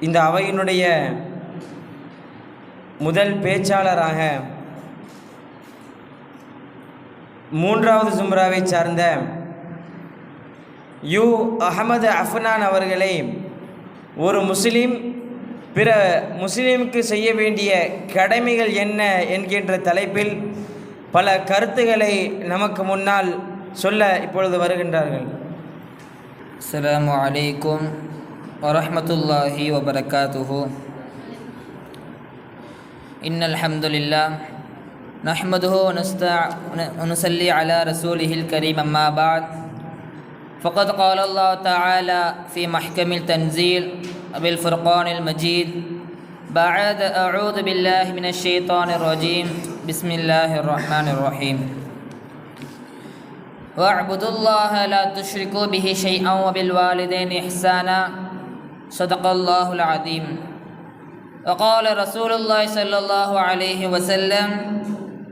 இந்த அவையினுடைய முதல் பேச்சாளராக மூன்றாவது ஜும்ராவை சார்ந்த யு அகமது அஃப்னான் அவர்களை ஒரு முஸ்லீம் பிற முஸ்லீமுக்கு செய்ய வேண்டிய கடமைகள் என்ன என்கின்ற தலைப்பில் பல கருத்துக்களை நமக்கு முன்னால் சொல்ல இப்பொழுது வருகின்றார்கள். அஸ்லாம் வலைக்கும் ورحمة الله وبركاته. إن الحمد لله نحمده ونستع- ونصلي على رسوله الكريم أما بعد. فقد قال الله تعالى في محكم التنزيل بالفرقان المجيد بعد أعوذ بالله من الشيطان الرجيم. بسم الله الرحمن الرحيم. واعبدوا الله لا تشركوا به شيئا وبالوالدين إحسانا. صدق الله العظيم وقال رسول الله صلى الله عليه وسلم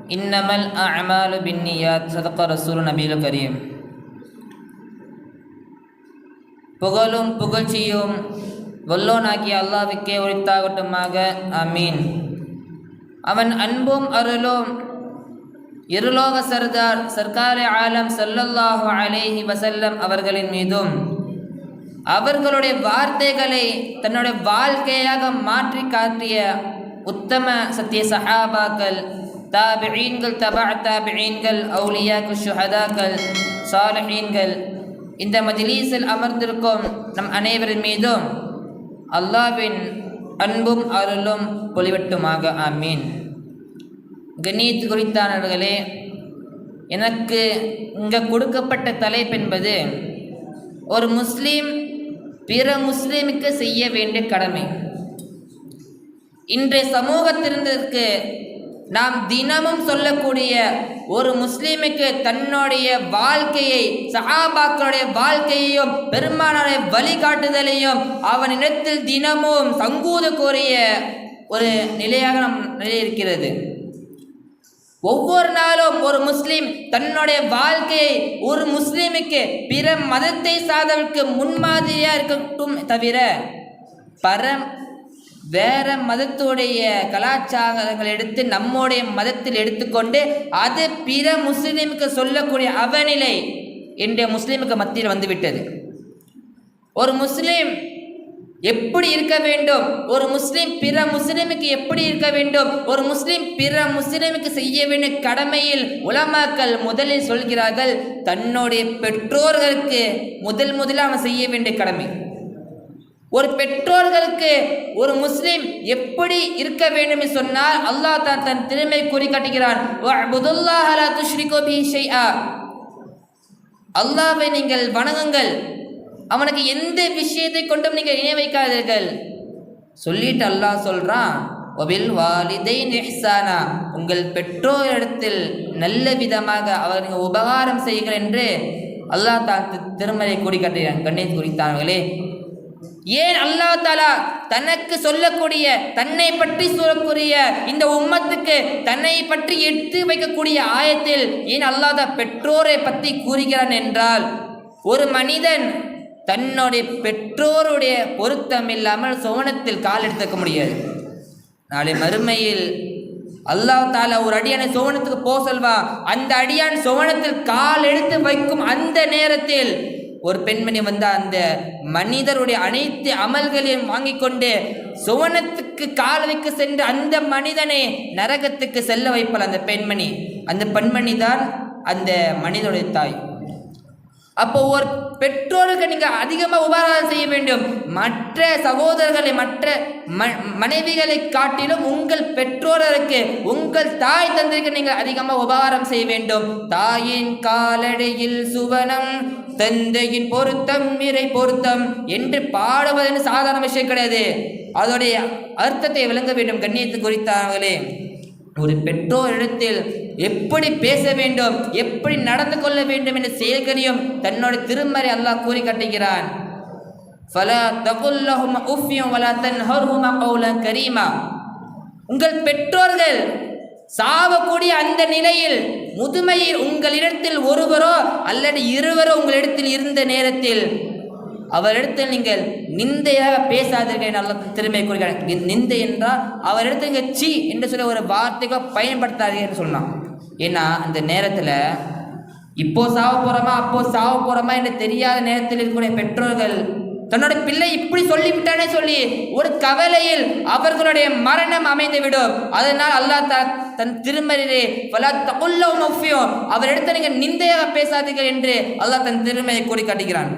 إنما الأعمال بالنيات صدق رسول النبي الكريم புகழும் புகழ்ச்சியும் வல்லோனாகிய அல்லாவுக்கே உரித்தாகட்டுமாக ஆமீன் அவன் அன்பும் அருளும் இருலோக சர்தார் சர்க்காரே ஆலம் ஸல்லல்லாஹு அலைஹி வஸல்லம் அவர்களின் மீதும் அவர்களுடைய வார்த்தைகளை தன்னுடைய வாழ்க்கையாக மாற்றி காட்டிய உத்தம சத்திய சஹாபாக்கள் தாபிஈன்கள் தபா தாபிஈன்கள் அவுலியாக்கள் சுஹதாக்கள் சாலஹீன்கள். இந்த மதிலீசில் அமர்ந்திருக்கும் நம் அனைவரின் மீதும் அல்லாவின் அன்பும் அருளும் பொலிவட்டுமாக. ஆமீன். கணீத் குறித்தானவர்களே எனக்கு இங்கே கொடுக்கப்பட்ட தலைப்பு என்பது ஒரு முஸ்லீம் பிற முஸ்லீமுக்கு செய்ய வேண்டிய கடமை. இன்றைய சமூகத்திற்கு நாம் தினமும் சொல்லக்கூடிய ஒரு முஸ்லீமுக்கு தன்னுடைய வாழ்க்கையை சஹாபாக்களுடைய வாழ்க்கையையும் பெருமானுடைய வழிகாட்டுதலையும் அவன் இடத்தில் தினமும் சங்கூத கோரிய ஒரு நிலையாக நம் நிலை இருக்கிறது ஒவ்வொரு நாளும் ஒரு முஸ்லீம் தன்னுடைய வாழ்க்கையை ஒரு முஸ்லீமுக்கு பிற மதத்தை சார்ந்தவருக்கு முன்மாதிரியாக இருக்கட்டும் தவிர பர வேற மதத்துடைய கலாச்சாரங்கள் எடுத்து நம்முடைய மதத்தில் எடுத்துக்கொண்டு அது பிற முஸ்லீமுக்கு சொல்லக்கூடிய அவநிலை இன்றைய முஸ்லீமுக்கு மத்தியில் வந்துவிட்டது. ஒரு முஸ்லீம் எப்படி இருக்க வேண்டும்? ஒரு முஸ்லீம் பிற முஸ்லீமுக்கு எப்படி இருக்க வேண்டும்? ஒரு முஸ்லீம் பிற முஸ்லீமுக்கு செய்ய வேண்டிய கடமையில் உலமாக்கள் முதலில் சொல்கிறார்கள் தன்னுடைய பெற்றோர்களுக்கு முதல் முதலில் அவன் செய்ய வேண்டிய கடமை. ஒரு பெற்றோர்களுக்கு ஒரு முஸ்லீம் எப்படி இருக்க வேண்டும் என்று சொன்னால் அல்லாஹ் தான் தன் திறமை கூறி காட்டுகிறான். "வஅ்புதுல்லாஹ நீங்கள் வணங்குங்கள். அவனுக்கு எந்த விஷயத்தை கொண்டும் நீங்கள் இணை வைக்காதீர்கள். சொல்லிட்டு அல்லாஹ் சொல்கிறான் ஒபில் வாலிதை நெஹ்சானா உங்கள் பெற்றோரிடத்தில் நல்ல விதமாக அவர்கள் உபகாரம் செய்கிறேன் என்று அல்லாஹ் தா திருமலை கூடி காட்டுகிறான் கண்ணை குறித்தார்களே ஏன் அல்லாஹ் தாலா தனக்கு சொல்லக்கூடிய தன்னை பற்றி சொல்லக்கூடிய இந்த உம்மத்துக்கு தன்னை பற்றி எடுத்து வைக்கக்கூடிய ஆயத்தில் ஏன் அல்லாஹ் தா பெற்றோரை பற்றி கூறுகிறான் என்றால் ஒரு மனிதன் தன்னுடைய பெற்றோருடைய பொருத்தம் இல்லாமல் சோனத்தில் கால் எடுத்துக்க முடியாது. நாளை மறுமையில் அல்லாஹ் தாலா ஒரு அடியானை சோனத்துக்கு போக சொல்வா. அந்த அடியான் சோனத்தில் கால் எடுத்து வைக்கும் அந்த நேரத்தில் ஒரு பெண்மணி வந்து அந்த மனிதருடைய அனைத்து அமல்களையும் வாங்கிக் கொண்டு சுவனத்துக்கு கால் வைக்க சென்று அந்த மனிதனை நரகத்துக்கு செல்ல வைப்பாள் அந்த பெண்மணி. அந்த பெண்மணி தான் அந்த மனிதனுடைய தாய். அப்போ ஒரு பெற்றோருக்கு நீங்கள் அதிகமாக உபகாரம் செய்ய வேண்டும். மற்ற சகோதரர்களை மற்ற ம மனைவிகளை காட்டிலும் உங்கள் பெற்றோருக்கு உங்கள் தாய் தந்தைக்கு நீங்கள் அதிகமாக உபகாரம் செய்ய வேண்டும். தாயின் காலடையில் சுவனம் தந்தையின் பொருத்தம் இறை பொருத்தம் என்று பாடுவதென்று சாதாரண விஷயம் கிடையாது. அதோடைய அர்த்தத்தை விளங்க வேண்டும். கண்ணியத்து குறித்தார்களே. ஒரு பெற்றோரிடத்தில் எப்படி பேச வேண்டும் எப்படி நடந்து கொள்ள வேண்டும் என்ற செயல்களையும் தன்னோட திருமறை அல்லாஹ் கூறி கட்டுகிறான். ஃபலா வலா கரீமா. உங்கள் பெற்றோர்கள் சாவக்கூடிய அந்த நிலையில் முதுமையில் உங்களிடத்தில் ஒருவரோ அல்லது இருவரோ உங்களிடத்தில் இருந்த நேரத்தில் அவரிடத்தில் நீங்கள் நிந்தையாக பேசாதீர்கள் நல்ல அல்லாஹ் கூறுகிறார். நிந்தை என்றால் அவரிடத்தில் நீங்கள் சி என்று சொல்லி ஒரு வார்த்தைகளை பயன்படுத்தாதீர்கள் என்று சொன்னான் ஏன்னா அந்த நேரத்தில் இப்போ சாவ போகிறோமா அப்போ சாவ போகிறோமா என்று தெரியாத நேரத்தில் இருக்கக்கூடிய பெற்றோர்கள் தன்னோட பிள்ளை இப்படி சொல்லிவிட்டானே சொல்லி ஒரு கவலையில் அவர்களுடைய மரணம் அமைந்து விடும் அதனால் அல்லாஹ் த- தன் திருமறையிலே பல தகுல்ல நொஃபியும் அவரிடத்தில் நீங்கள் நிந்தையாக பேசாதீர்கள் என்று அல்லாஹ் தன் திருமையை கூறி காட்டுகிறான்.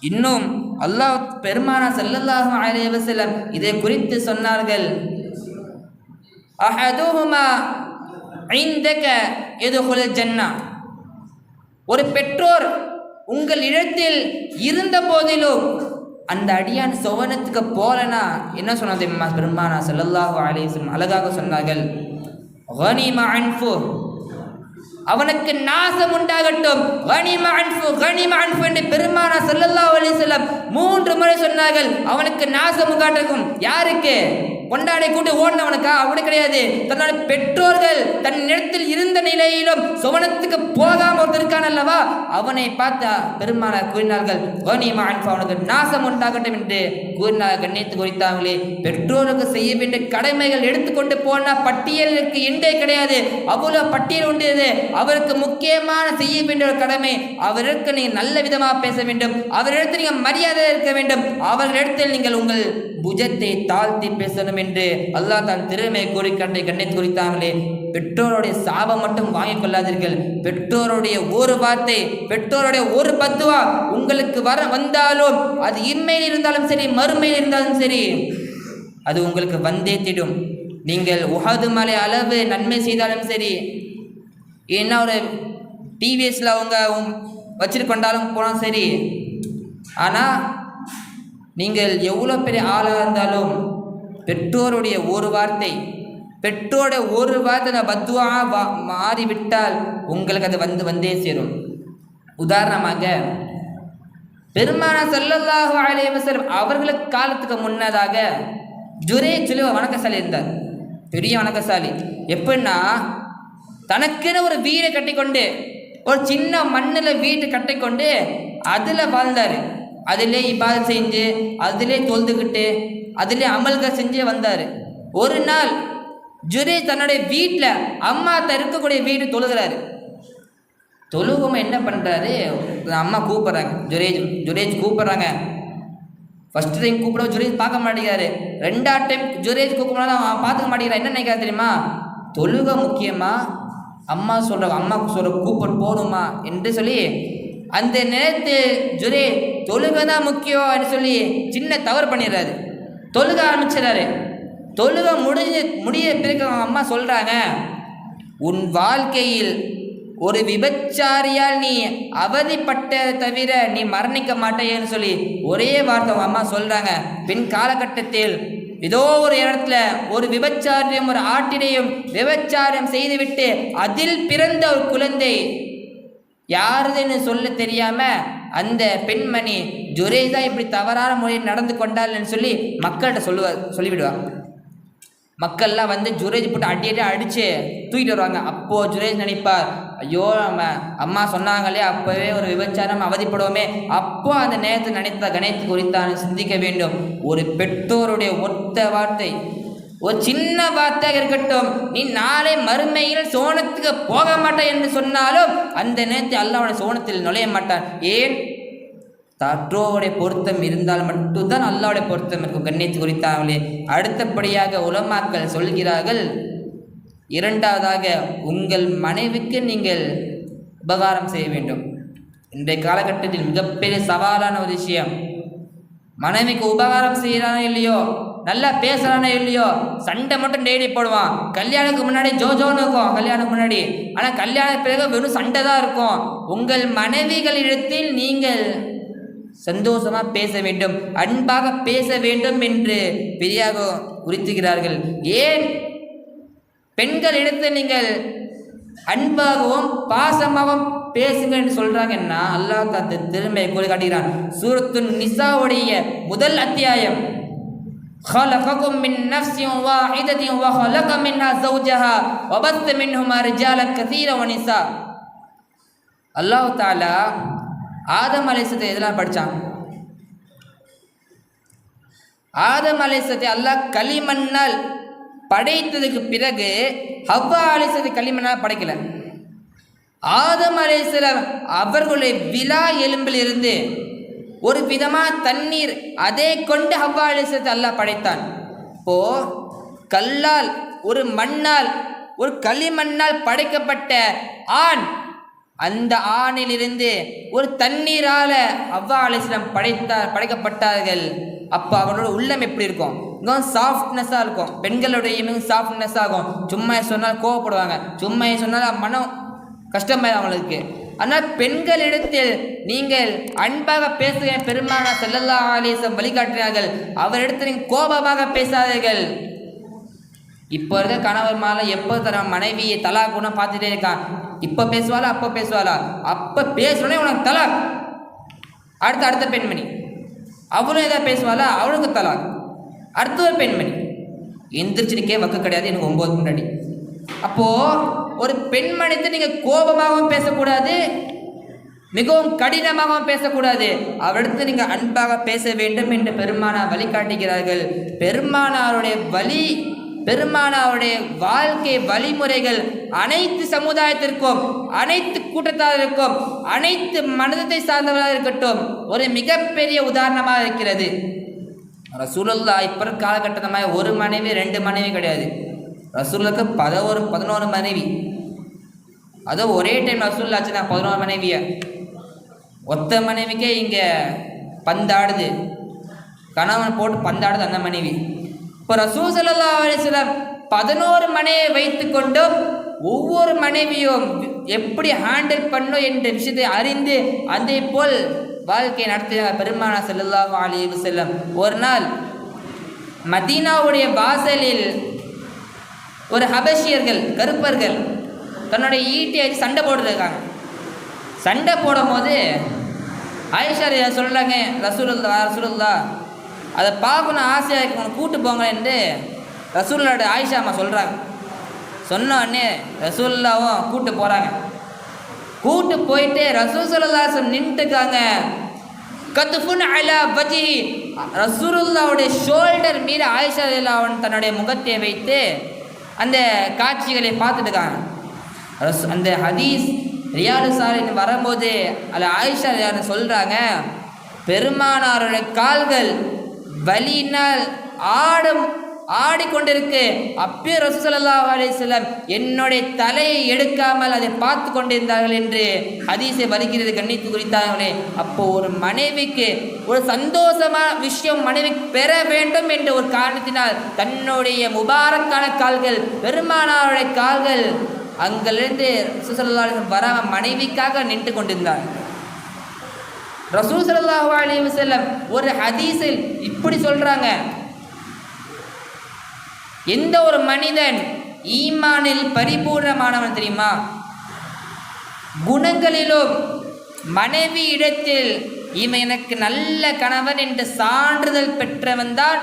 இன்னும் அல்லாஹ் பெருமானா ஸல்லல்லாஹு அலைவசலம் இதை குறித்து சொன்னார்கள். அஹதுஹுமா ஐந்தக எதுகுல ஜன்னா. ஒரு பெற்றோர் உங்கள் இடத்தில் இருந்த போதிலும் அந்த அடியான் சோவனத்துக்கு போலனா என்ன சொன்னது பெருமானா செல்லல்லாஹு அலைஹி அழகாக சொன்னார்கள். கனிம அன்ஃபு அவனுக்கு நாசம் உண்டாகட்டும். கனிம அன்பு கனிம அன்பு என்று பெருமானா செல்லல்லா அலி செல்லம் மூன்று முறை சொன்னார்கள். அவனுக்கு நாசம் உண்டாகும் யாருக்கு? கொண்டாடை கூட்டு ஓடினவனுக்கா? அப்படி கிடையாது. தன்னோட பெற்றோர்கள் தன் இடத்தில் சுவனத்துக்கு போகாம ஒருத்தர் இருக்கான் அல்லவா அவனை பார்த்தா பெருமானார் கூறினார்கள் கனிம அவனுக்கு நாசம் உண்டாகட்டும் என்று கூறினார். கண்ணியத்து குறித்தாங்களே பெற்றோருக்கு செய்ய வேண்டிய கடமைகள் எடுத்துக்கொண்டு போன பட்டியலுக்கு எண்டே கிடையாது. அவ்வளவு பட்டியல் உண்டு இது. அவருக்கு முக்கியமான செய்ய வேண்டிய ஒரு கடமை. அவருக்கு நீங்கள் நல்ல விதமாக பேச வேண்டும். அவரிடத்தில் நீங்கள் மரியாதை இருக்க வேண்டும். அவர்களிடத்தில் நீங்கள் உங்கள் புஜத்தை தாழ்த்தி பேசணும் என்று அல்லாஹ் தான் திறமை கூறி கண்டை கண்ணித்து குறித்தாங்களே பெற்றோருடைய சாபம் மட்டும் வாங்கிக் கொள்ளாதீர்கள். பெற்றோருடைய ஒரு வார்த்தை பெற்றோருடைய ஒரு பத்துவா உங்களுக்கு வர வந்தாலும் அது இன்மையில் இருந்தாலும் சரி மறுமையில் இருந்தாலும் சரி அது உங்களுக்கு வந்தே திடும். நீங்கள் உகாது மலை அளவு நன்மை செய்தாலும் சரி என்ன ஒரு டிவிஎஸில் அவங்க வச்சிருக்கொண்டாலும் போனால் சரி ஆனால் நீங்கள் எவ்வளோ பெரிய ஆளாக இருந்தாலும் பெற்றோருடைய ஒரு வார்த்தை பெற்றோட ஒரு வார்த்தை பத்துவா வா மாறிவிட்டால் உங்களுக்கு அது வந்து வந்தே சேரும். உதாரணமாக பெருமான ஸல்லல்லாஹு அலைஹி அவர்களுக்கு காலத்துக்கு முன்னதாக ஜுரே சொல்லி வணக்கசாலி இருந்தார். பெரிய வணக்கசாலி. எப்படின்னா தனக்குன்னு ஒரு வீடை கட்டிக்கொண்டு ஒரு சின்ன மண்ணில் வீட்டை கட்டிக்கொண்டு அதில் வாழ்ந்தார். அதிலே இபாதத் செஞ்சு அதிலே தொழுதுகிட்டு அதிலே அமல்கள் செஞ்சே வந்தார். ஒரு நாள் ஜுரே தன்னுடைய வீட்டில் அம்மா தான் இருக்கக்கூடிய வீடு தொழுகிறாரு. தொழுகும் என்ன பண்ணுறாரு அம்மா கூப்பிட்றாங்க. ஜுரேஜ் ஜுரேஜ் கூப்பிட்றாங்க. ஃபர்ஸ்ட் டைம் கூப்பிட ஜுரேஜ் பார்க்க மாட்டேங்கிறாரு. ரெண்டாவது டைம் ஜுரேஜ் கூப்பிடாத அவன் பார்த்துக்க மாட்டேங்கிறான் என்ன நினைக்கிறாரு தெரியுமா? தொழுக முக்கியமா? அம்மா சொல்கிற அம்மா சொல்கிற கூப்பிட போகணுமா என்று சொல்லி அந்த நேரத்து ஜுரே தொழுக தான் முக்கியம் சொல்லி சின்ன தவறு பண்ணிடுறாரு. தொழுக ஆரம்பிச்சிடறாரு. தொழுக முடிஞ்சு முடிய பிறகு அவங்க அம்மா சொல்கிறாங்க உன் வாழ்க்கையில் ஒரு விபச்சாரியால் நீ அவதிப்பட்ட தவிர நீ மரணிக்க மாட்டேன்னு சொல்லி ஒரே வார்த்தை அவங்க அம்மா சொல்கிறாங்க பின் காலகட்டத்தில் ஏதோ ஒரு இடத்துல ஒரு விபச்சாரியம் ஒரு ஆட்டினையும் விபச்சாரம் செய்துவிட்டு அதில் பிறந்த ஒரு குழந்தை யாருதுன்னு சொல்ல தெரியாம அந்த பெண்மணி ஜுரேதா இப்படி தவறான முறையில் நடந்து கொண்டாள்னு சொல்லி மக்கள்கிட்ட சொல்லுவா சொல்லிவிடுவாங்க மக்கள்லாம் வந்து ஜுரேஜ் போட்டு அடி அடி அடித்து தூக்கிட்டு வருவாங்க. அப்போது ஜுரேஜ் நினைப்பார் ஐயோ நம்ம அம்மா சொன்னாங்களே அப்போவே ஒரு விபச்சாரம் அவதிப்படுவோமே. அப்போ அந்த நேரத்தை நினைத்த கணித்து குறித்தான் சிந்திக்க வேண்டும். ஒரு பெற்றோருடைய ஒத்த வார்த்தை ஒரு சின்ன வார்த்தையாக இருக்கட்டும் நீ நாளை மறுமையில் சோனத்துக்கு போக மாட்டேன் என்று சொன்னாலும் அந்த நேரத்தை அல்லாவுடைய சோனத்தில் நுழைய மாட்டான். ஏன்? தற்றோவுடைய பொருத்தம் இருந்தால் மட்டும்தான் அல்லாவுடைய பொருத்தம் இருக்கும். கண்ணியத்து குறித்தாங்களே அடுத்தபடியாக உலமாக்கள் சொல்கிறார்கள் இரண்டாவதாக உங்கள் மனைவிக்கு நீங்கள் உபகாரம் செய்ய வேண்டும். இன்றைய காலகட்டத்தில் மிகப்பெரிய சவாலான ஒரு விஷயம். மனைவிக்கு உபகாரம் செய்கிறானோ இல்லையோ நல்லா பேசுகிறானோ இல்லையோ சண்டை மட்டும் டெய்லி போடுவான். கல்யாணத்துக்கு முன்னாடி ஜோஜோன்னு இருக்கும் கல்யாணத்துக்கு முன்னாடி. ஆனால் கல்யாண பிறகு வெறும் சண்டை தான் இருக்கும். உங்கள் மனைவிகளிடத்தில் நீங்கள் சந்தோஷமாக பேச வேண்டும் அன்பாக பேச வேண்டும் என்று பெரியாக உரித்துகிறார்கள் ஏன் பெண்களிடத்தில் நீங்கள் அன்பாகவும் பாசமாகவும் பேசுங்க என்று சொல்றாங்கன்னா அல்லாஹ் தந்த திறமையை கூறி காட்டுகிறான் சூரத்து நிசாவுடைய முதல் அத்தியாயம் خلقكم من نفس واحدة وخلق منها زوجها وبث منهما رجالا كثيرا ونساء அல்லாஹ் தாலா ஆதம் அலைசத்தை எதெல்லாம் படித்தான் ஆதம் அலைசத்தை அல்லாஹ் களிமண்ணால் படைத்ததுக்கு பிறகு ஹவ்வா அலைசத்தை களிமண்ணால் படைக்கல. ஆதம் அலைசலாம் அவர்களுடைய விழா எலும்பில் இருந்து ஒரு விதமாக தண்ணீர் அதை கொண்டு ஹவ்வா அலைசத்தை அல்லாஹ் படைத்தான். இப்போ கல்லால் ஒரு மண்ணால் ஒரு களிமண்ணால் படைக்கப்பட்ட ஆண் அந்த ஆணிலிருந்து ஒரு தண்ணீரால அவ்வா அலிஸ்லாம் படைத்தார் படைக்கப்பட்டார்கள். அப்போ அவரோட உள்ளம் எப்படி இருக்கும்? இன்னும் சாஃப்ட்னஸாக இருக்கும். பெண்களுடைய இன்னும் சாஃப்ட்னஸ் ஆகும். சும்மா சொன்னால் கோவப்படுவாங்க. சும்மா சொன்னால் மனம் கஷ்டமாயிடும் அவங்களுக்கு. ஆனால் பெண்களிடத்தில் நீங்கள் அன்பாக பேசுகிற பெருமான செல்லல்லா ஆலேசம் வழிகாட்டினார்கள். அவரிடத்தில் நீங்கள் கோபமாக பேசாதீர்கள். இப்போ இருக்க கணவர் மேலே எப்போ தர மனைவியை தலா குணம் பார்த்துட்டே இருக்கான் இப்போ பேசுவாளா? அப்போ பேசுவாளா? அப்போ பேசுனே உனக்கு தலா. அடுத்த அடுத்த பெண்மணி. அவளும் எதாவது பேசுவாளா? அவளுக்கு தலா. அடுத்த ஒரு பெண்மணி. எந்திரிச்சிருக்கே வக்கு கிடையாது. எனக்கு ஒம்பது முன்னாடி. அப்போது ஒரு பெண்மணித்து நீங்கள் கோபமாகவும் பேசக்கூடாது. மிகவும் கடினமாகவும் பேசக்கூடாது. அவரிடத்து நீங்கள் அன்பாக பேச வேண்டும் என்று பெருமானார் வழிகாட்டுகிறார்கள். பெருமானாருடைய வழி பெருமானாருடைய வாழ்க்கை வழிமுறைகள் அனைத்து சமுதாயத்திற்கும் அனைத்து கூட்டத்தாருக்கும் அனைத்து மனதத்தை சார்ந்தவராக இருக்கட்டும் ஒரு மிகப்பெரிய உதாரணமாக இருக்கிறது. ரசூலுல்லா இப்போ காலகட்டமாக ஒரு மனைவி ரெண்டு மனைவி கிடையாது. ரசூலுக்கு பதினோரு பதினோரு மனைவி. அதுவும் ஒரே டைம் ரசூல் ஆச்சுன்னா பதினோரு மனைவியை. ஒத்த மனைவிக்கே இங்கே பந்தாடுது. கணவன் போட்டு பந்தாடுது அந்த மனைவி. இப்போ ரசூல் சல்லா அலிஸ்லாம் பதினோரு மனையை வைத்து கொண்டும் ஒவ்வொரு மனைவியும் எப்படி ஹேண்டில் பண்ணும் என்ற விஷயத்தை அறிந்து அதே போல் வாழ்க்கை நடத்தினார் பெருமானா செல்லல்லாஹு அலி செல்லம் ஒரு நாள் மதீனாவுடைய வாசலில் ஒரு ஹபஷியர்கள் கருப்பர்கள் தன்னுடைய ஈட்டியை வச்சு சண்டை போட்டுருக்காங்க சண்டை போடும் போது ஆயிஷா சொல்கிறாங்க ரசூலுல்லா ரசூலுல்லா அதை பார்க்கணும் ஆசையாக இருக்கு. உனக்கு கூட்டு போங்க என்று ரசூல்லோட ஆயிஷா அம்மா சொல்கிறாங்க சொன்ன உடனே ரசூல்லாவும் கூட்டு போகிறாங்க கூட்டு போயிட்டு ரசூல் சல்லாசம் நின்றுக்காங்க கத்துஃபுன் அலா பஜி ரசூலுல்லாவுடைய ஷோல்டர் மீது ஆயிஷா அல்லாவன் தன்னுடைய முகத்தை வைத்து அந்த காட்சிகளை பார்த்துட்டு இருக்காங்க. ரஸ் அந்த ஹதீஸ் ரியாலு சாலின் வரும்போது அதில் ஆயிஷா ரியாலு சொல்கிறாங்க பெருமானாருடைய கால்கள் வலியினால் ஆடும் ஆடிக்கொண்டிருக்கு. அப்பே ரசூசல்லா அலிஸ்லாம் என்னுடைய தலையை எடுக்காமல் அதை பார்த்து கொண்டிருந்தார்கள் என்று ஹதீஸை வலிக்கிறது கண்ணித்து குறித்தார்களே. அப்போ ஒரு மனைவிக்கு ஒரு சந்தோஷமான விஷயம் மனைவி பெற வேண்டும் என்ற ஒரு காரணத்தினால் தன்னுடைய முபாரக்கான கால்கள் பெருமானாருடைய கால்கள் அங்கிருந்து ரசூசல்லா வராம மனைவிக்காக நின்று கொண்டிருந்தார் ரசூல் சல்லாஹூ அலி வசல்லம் ஒரு ஹதீஸில் இப்படி சொல்றாங்க. எந்த ஒரு மனிதன் ஈமானில் பரிபூர்ணமானவன் தெரியுமா? குணங்களிலும் மனைவி இடத்தில் இவன் எனக்கு நல்ல கணவன் என்று சான்றிதழ் பெற்றவன் தான்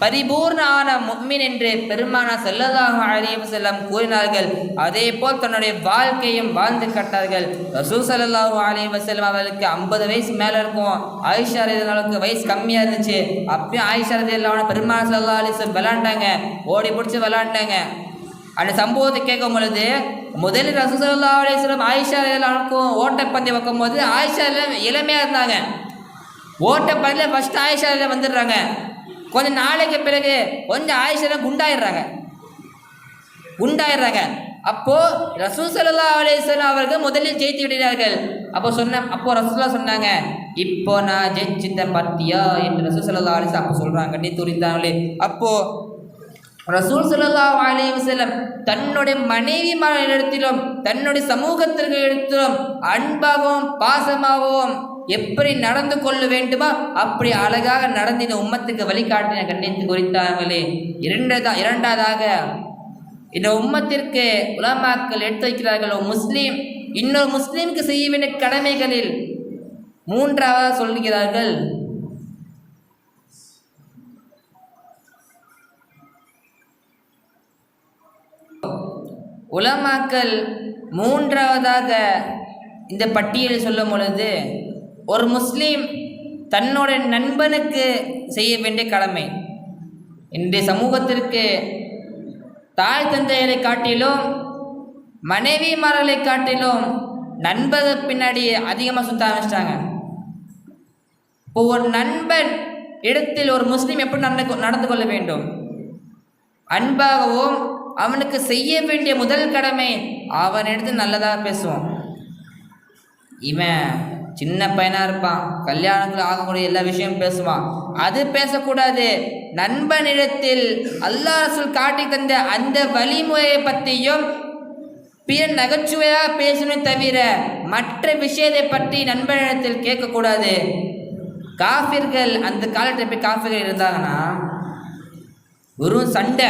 பரிபூர்ணான முக்மின் என்று பெருமானா செல்லதாக அழிவு செல்லம் கூறினார்கள். அதே போல் தன்னுடைய வாழ்க்கையும் வாழ்ந்து கட்டார்கள். ரசூ சல்லாஹூ அலி வசல்லம் அவர்களுக்கு ஐம்பது வயசு மேலே இருக்கும். ஆயிஷா அளவுக்கு வயசு கம்மியாக இருந்துச்சு. அப்பயும் ஆயிஷா ரதியல்லான பெருமானா சல்லா அலிசம் விளாண்டாங்க. ஓடி பிடிச்சி விளாண்டாங்க. அந்த சம்பவத்தை கேட்கும் பொழுது முதலில் ரசூ சல்லா அலிஸ்லம் ஆயிஷா ரதியல்லானுக்கும் ஓட்டப்பந்தயம் வைக்கும் போது ஆயிஷா இளமையாக இருந்தாங்க. ஓட்டப்பந்தயில் ஃபஸ்ட்டு ஆயிஷா வந்துடுறாங்க. கொஞ்சம் நாளைக்கு பிறகு கொஞ்சம் ஆயிஷா குண்டாயிடுறாங்க. குண்டாயிடுறாங்க. அப்போ ரசூசல்லா அலிஸ்லாம் அவர்கள் முதலில் ஜெயித்து விடுகிறார்கள். அப்போ சொன்ன அப்போ ரசூல்லா சொன்னாங்க இப்போ நான் ஜெயிச்சிட்ட பார்த்தியா என்று ரசூல் சல்லா அப்போ சொல்கிறாங்க நீ துரிந்தாங்களே அப்போ ரசூல் சல்லா அலி தன்னுடைய மனைவி இடத்திலும் தன்னுடைய சமூகத்திற்கு இடத்திலும் அன்பாகவும் பாசமாகவும் எப்படி நடந்து கொள்ள வேண்டுமா? அப்படி அழகாக நடந்து இந்த உம்மத்துக்கு வழிகாட்டின கண்ணித்து குறித்தாங்களே இரண்டதா இரண்டாவதாக இந்த உம்மத்திற்கு உலமாக்கள் எடுத்து வைக்கிறார்கள் முஸ்லீம் இன்னொரு முஸ்லீமுக்கு செய்ய வேண்டிய கடமைகளில் மூன்றாவது சொல்கிறார்கள் உலமாக்கள் மூன்றாவதாக இந்த பட்டியலை சொல்லும் பொழுது ஒரு முஸ்லீம் தன்னோட நண்பனுக்கு செய்ய வேண்டிய கடமை. இன்றைய சமூகத்திற்கு தாய் தந்தையரை காட்டிலும் மனைவிமார்களை காட்டிலும் நண்பர்கள் பின்னாடி அதிகமாக சுத்த ஆரம்பிச்சிட்டாங்க. இப்போ ஒரு நண்பன் இடத்தில் ஒரு முஸ்லீம் எப்படி நடந்து நடந்து கொள்ள வேண்டும்? அன்பாகவும் அவனுக்கு செய்ய வேண்டிய முதல் கடமை அவனிடத்தில் நல்லதாக பேசுவோம். இவன் சின்ன பையனாக இருப்பான். கல்யாணத்தில் ஆகக்கூடிய எல்லா விஷயமும் பேசுவான். அது பேசக்கூடாது. நண்பனிடத்தில் அல்லாஹ் ரசூல் காட்டி தந்த அந்த வழிமுறையை பற்றியும் பிற நகைச்சுவையாக பேசணுமே தவிர மற்ற விஷயத்தை பற்றி நண்பனிடத்தில் கேட்கக்கூடாது. காஃபிர்கள் அந்த காலத்தில் போய் காஃபிர்கள் இருந்தாங்கன்னா வெறும் சண்டை.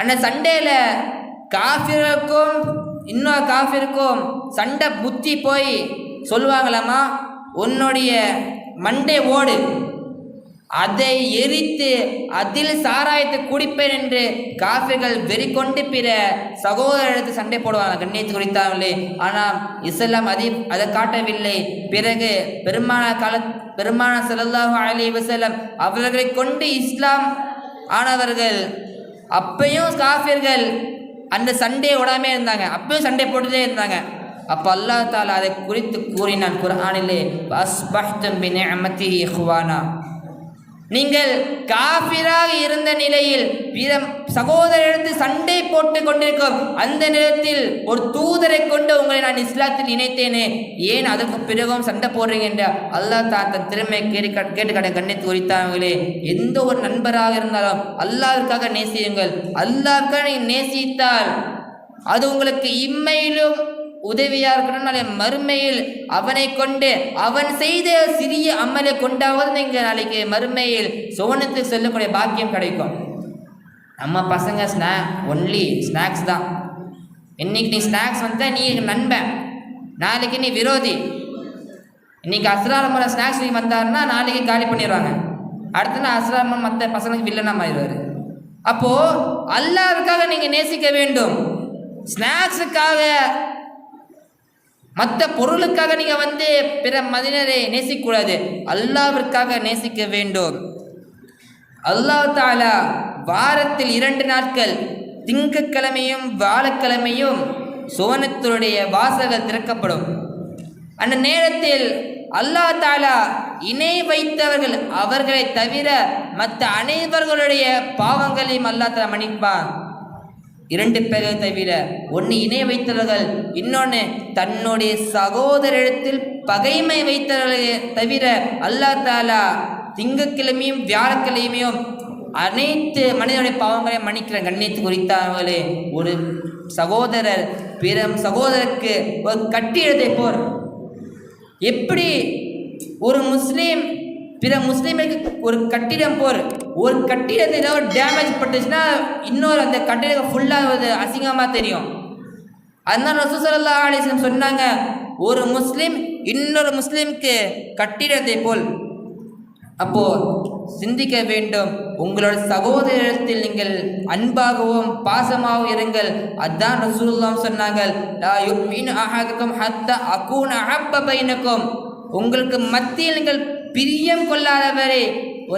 அந்த சண்டையில் காஃபிருக்கும் இன்னொரு காஃபிருக்கும் சண்டை புத்தி போய் சொல்லுவாங்களாமா உன்னுடைய மண்டை ஓடு. அதை எரித்து அதில் சாராயத்தை குடிப்பேன் என்று காஃபிர்கள் வெறி கொண்டு பிற சகோதரத்து சண்டை போடுவாங்க. கண்ணியத்து குறித்தாங்களே ஆனால் இஸ்லாம் அதை அதை காட்டவில்லை. பிறகு பெருமான கால பெருமான ஸல்லல்லாஹு அலைஹி வஸல்லம் அவர்களை கொண்டு இஸ்லாம் ஆனவர்கள் அப்பையும் காஃபிர்கள் அந்த சண்டையை விடாமே இருந்தாங்க. அப்பயும் சண்டை போட்டுட்டே இருந்தாங்க. அப்போ அல்லாஹ் தாலா அதை குறித்து கூறினான் குரானிலே அஸ்பஹ்தும் நீங்கள் காபிராக இருந்த நிலையில் பிற சகோதரரிடத்தில் சண்டை போட்டு கொண்டிருக்கும் அந்த நேரத்தில் ஒரு தூதரை கொண்டு உங்களை நான் இஸ்லாத்தில் இணைத்தேனே ஏன் அதற்கு பிறகும் சண்டை போடுறீங்க என்ற அல்லாஹ் தா தன் திறமை கேட்டு கேட்டு கடை கண்ணித்து குறித்தாங்களே எந்த ஒரு நண்பராக இருந்தாலும் அல்லாவிற்காக நேசியுங்கள். அல்லாஹ்வுக்காக நீங்கள் நேசித்தால் அது உங்களுக்கு இம்மையிலும் உதவியாக இருக்கணும் நாளை மறுமையில் அவனை கொண்டு அவன் செய்த சிறிய அம்மலை கொண்டாவது நீங்கள் நாளைக்கு மறுமையில் சோனத்து செல்லக்கூடிய பாக்கியம் கிடைக்கும். நம்ம பசங்க ஸ்நா ஒன்லி ஸ்நாக்ஸ் தான். இன்னைக்கு நீ ஸ்நாக்ஸ் வந்தா நீ நண்பன் நாளைக்கு நீ விரோதி. இன்னைக்கு அஸ்ராமல ஸ்நாக்ஸ் நீ வந்தாருன்னா நாளைக்கு காலி பண்ணிடுவாங்க. அடுத்த நாள் அஸ்ராமன் மற்ற பசங்களுக்கு வில்லனா மாறிடுவார். அப்போது அல்லாவுக்காக நீங்கள் நேசிக்க வேண்டும். ஸ்நாக்ஸுக்காக மற்ற பொருளுக்காக நீங்கள் வந்து பிற மதினரை நேசிக்கக்கூடாது. அல்லாவிற்காக நேசிக்க வேண்டும். அல்லாஹ் தாலா வாரத்தில் இரண்டு நாட்கள் திங்கட்கிழமையும் வியாழக்கிழமையும் சுவனத்தினுடைய வாசல்கள் திறக்கப்படும். அந்த நேரத்தில் அல்லாஹ் தாலா இணை வைத்தவர்கள் அவர்களை தவிர மற்ற அனைவர்களுடைய பாவங்களையும் அல்லாஹ் தாலா மன்னிப்பான். இரண்டு பேரை தவிர ஒன்று இணை வைத்தவர்கள் இன்னொன்று தன்னுடைய சகோதரத்தில் பகைமை வைத்தவர்களே தவிர அல்லாஹ் தாலா திங்கட்கிழமையும் வியாழக்கிழமையும் அனைத்து மனிதனுடைய பாவங்களையும் மன்னிக்கிற கண்ணியத்து குறித்தார்களே ஒரு சகோதரர் பிற சகோதரருக்கு ஒரு கட்டிடத்தை போர். எப்படி ஒரு முஸ்லீம் பிற முஸ்லீமுக்கு ஒரு கட்டிடம் போர். ஒரு கட்டிடத்தை ஏதாவது டேமேஜ் பட்டுச்சுன்னா இன்னொரு அந்த கட்டிடம் ஃபுல்லாக அது அசிங்கமாக தெரியும். அதனால ரசூசல்லா அலிஸ்லம் சொன்னாங்க ஒரு முஸ்லீம் இன்னொரு முஸ்லீமுக்கு கட்டிடத்தை போல் அப்போ சிந்திக்க வேண்டும். உங்களோட சகோதரத்தில் நீங்கள் அன்பாகவும் பாசமாகவும் இருங்கள். அதான் ரசூல்லாம் சொன்னாங்க உங்களுக்கு மத்தியில் நீங்கள் பிரியம் கொள்ளாதவரே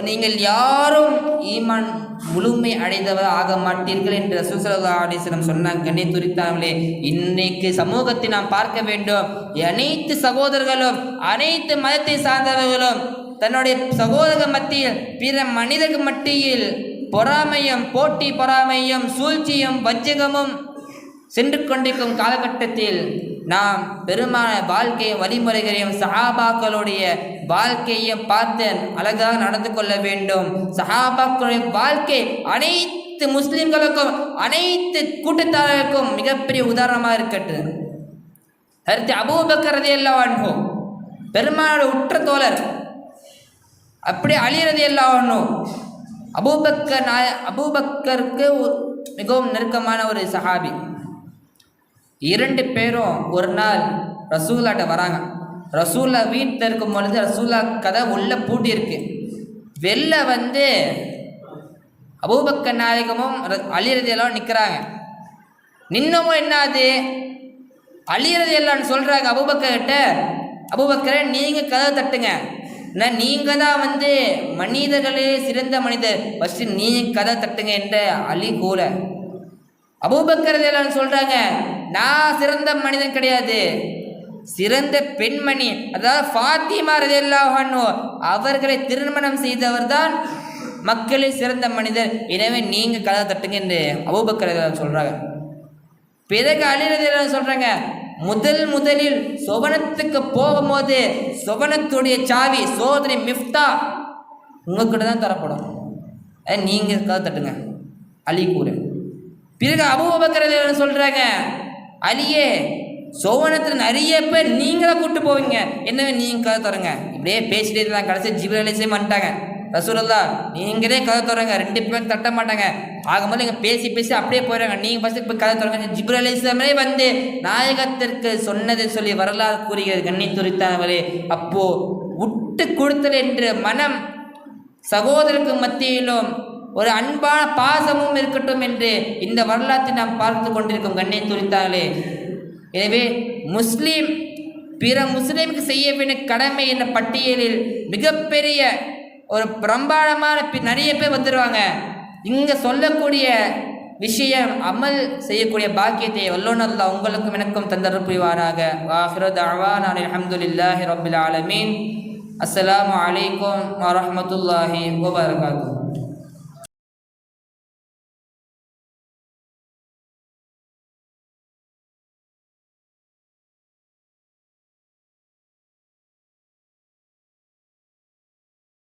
நீங்கள் யாரும் ஈமான் முழுமை அடைந்தவர் ஆக மாட்டீர்கள் என்று ரசூசல்லா அலிஸ்லம் சொன்னாங்க. கண்ணே துரித்தாங்களே இன்னைக்கு சமூகத்தை நாம் பார்க்க வேண்டும். அனைத்து சகோதரர்களும் அனைத்து மதத்தை சார்ந்தவர்களும் தன்னுடைய சகோதர மத்தியில் பிற மனிதர்கள் மத்தியில் பொறாமையும் போட்டி பொறாமையும் சூழ்ச்சியும் வஞ்சகமும் சென்று கொண்டிருக்கும் காலகட்டத்தில் நாம் பெருமான வாழ்க்கையும் வழிமுறைகளையும் சஹாபாக்களுடைய வாழ்க்கையை பார்த்து அழகாக நடந்து கொள்ள வேண்டும். சஹாபாக்களுடைய வாழ்க்கை அனைத்து முஸ்லிம்களுக்கும் அனைத்து கூட்டத்தாரர்களுக்கும் மிகப்பெரிய உதாரணமாக இருக்கட்டும். அடுத்து அபூபக்கரதி எல்லாம் பெருமானோட உற்ற தோழர் அப்படியே அழியறது எல்லாம் ஒன்றும் அபூபக்கர் நாய அபூபக்கருக்கு மிகவும் நெருக்கமான ஒரு சஹாபி. இரண்டு பேரும் ஒரு நாள் ரசூலாட்ட வராங்க. ரசூலா வீட்டில் இருக்கும் பொழுது ரசூலா கதை உள்ள பூட்டியிருக்கு. வெளில வந்து அபூபக்க நாயகமும் ர- நிற்கிறாங்க நின்னமும் என்னாது? அழியறது எல்லாம் சொல்கிறாங்க அபூபக்கிட்ட அபூபக்கரை நீங்கள் கதவை தட்டுங்க. நான் நீங்கள் தான் வந்து மனிதர்களே சிறந்த மனிதர். ஃபஸ்ட்டு நீங்கள் கதை தட்டுங்க என்ற அலி கூற. அபூபக்கரதேலான் சொல்கிறாங்க நான் சிறந்த மனிதன் கிடையாது. சிறந்த பெண்மணி அதாவது ஃபாத்திமா ரதேல்லாஹானோ அவர்களை திருமணம் செய்தவர் தான் மக்களில் சிறந்த மனிதர். எனவே நீங்கள் கதை தட்டுங்க என்று அபூபக்கரதேலான் சொல்கிறாங்க பிறகு அலிரதேலான் சொல்கிறாங்க முதல் முதலில் சொவனத்துக்கு போகும்போது சொவனத்துடைய சாவி சோதனை மிஃப்தா உங்ககிட்ட தான் தரப்படும் நீங்கள் கதை தட்டுங்க. அலி கூறு பிறகு அபூபக்கர் சொல்கிறாங்க அலியே சோவனத்தில் நிறைய பேர் நீங்களா கூட்டு போவீங்க. என்னவே நீங்கள் கதை தரங்க இப்படியே பேசிட்டே இருந்தாங்க. கடைசி ஜிபிரலேசே பண்ணிட்டாங்க ரசூலல்லா நீங்களே கதை தரங்க ரெண்டு பேரும் தட்ட மாட்டாங்க. ஆகும்போது இங்கே பேசி பேசி அப்படியே போயிடுறாங்க. நீங்கள் ஃபஸ்ட்டு இப்போ கதை தொடங்க ஜிப்ரலேசமே வந்து நாயகத்திற்கு சொன்னதை சொல்லி வரலாறு கூறுகிறது. கண்ணி துரித்தானவரே அப்போது விட்டு கொடுத்தல் என்று மனம் சகோதரருக்கு மத்தியிலும் ஒரு அன்பான பாசமும் இருக்கட்டும் என்று இந்த வரலாற்றை நாம் பார்த்து கொண்டிருக்கும் கண்ணை துரித்தாலே. எனவே முஸ்லீம் பிற முஸ்லீமுக்கு செய்ய வேண்டிய கடமை என்ற பட்டியலில் மிகப்பெரிய ஒரு பிரம்பாண்டமான நிறைய பேர் வந்துடுவாங்க இங்கே சொல்லக்கூடிய விஷயம் அமல் செய்யக்கூடிய பாக்கியத்தை வல்லோனல்லா உங்களுக்கும் எனக்கும் தந்தர் புரிவாராக. வாஹிரத் அவான் அலமதுல்லாஹி ரபுல் ஆலமீன். அஸ்லாம் வலைக்கம் வரமத்துல்லாஹி வபர்காத்தூ